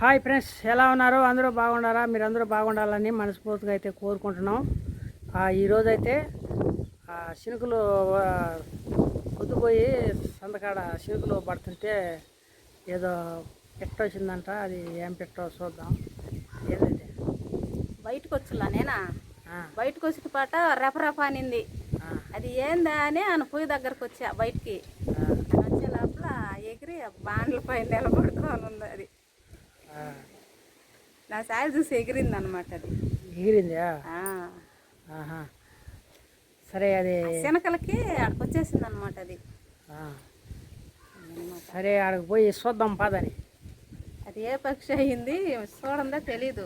Hi friends ఎలా ఉన్నారు? అందరూ బాగున్నారా? మీరు అందరూ బాగుండాలని మనస్ఫూర్తిగా అయితే కోరుకుంటున్నాం. ఆ, ఈరోజు అయితే ఆ, శినుకులు పొద్దుపోయి సందకాడ శినుకులు పడుతుంటే ఏదో పెట్ట వచ్చిందంట అది ఏం పెట్టో చూద్దాం. ఏదైతే? బయటకు వచ్చులా నేనా? బయటకు వచ్చిన పాట రెపరెప అనింది. అది ఏందా అని ఆయన పొయ్యి దగ్గరకు వచ్చా బయటికి వచ్చే లోపల ఎగిరి బాండ్ల పైన నిలబడుకొని ఉంది అది. నా సాయి చూసి ఎగిరింది అనమాట అది ఎగిరిందా సరే అది. శనకలకి అక్కడికి వచ్చేసింది అనమాట అది సరే ఆడకు పోయి చూద్దాం పదని. అది ఏ పక్షి అయింది చూడందా తెలీదు.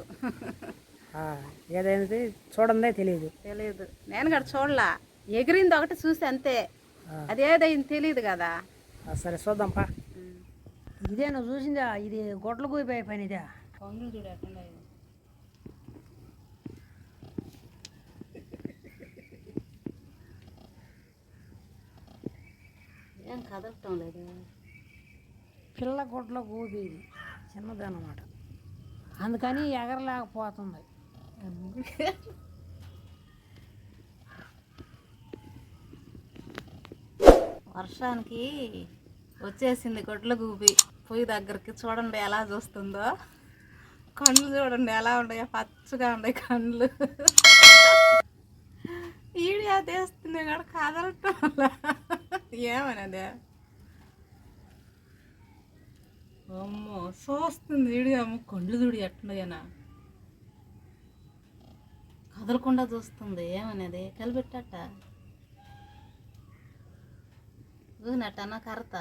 ఏదైంది చూడందే తెలియదు తెలీదు. నేను కూడా చూడలా. ఎగిరింది ఒకటి చూసి అంతే. అది ఏదైంది తెలియదు కదా. సరే చూద్దాం పా. ఇదే నువ్వు చూసిందా? ఇది గొడ్ల పోయిపోయే పని ఇదే ఎట్లా ఏం కదలటం లేదు. పిల్ల గొడ్ల గోబి ఇది చిన్నదన్నమాట. అందుకని ఎగరలేకపోతుంది. వర్షానికి వచ్చేసింది గొడ్ల గూబి. పొయ్యి దగ్గరికి చూడండి ఎలా చూస్తుందో. కళ్ళు చూడండి ఎలా ఉన్నాయో పచ్చగా ఉన్నాయి కళ్ళు. ఈడియా తీస్తుంది కూడా కదలటం ఏమనదే? అమ్మో చూస్తుంది ఈడియా కళ్ళు చూడు ఎట్లున్నాయనా. కదలకుండా చూస్తుంది ఏమనేది? కలిపెట్టట ఊనట్టనా కరత?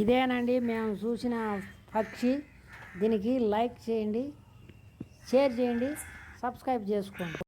ఇదేనండి మేము చూసిన పక్షి. దీనికి లైక్ చేయండి షేర్ చేయండి సబ్స్క్రైబ్ చేసుకోండి.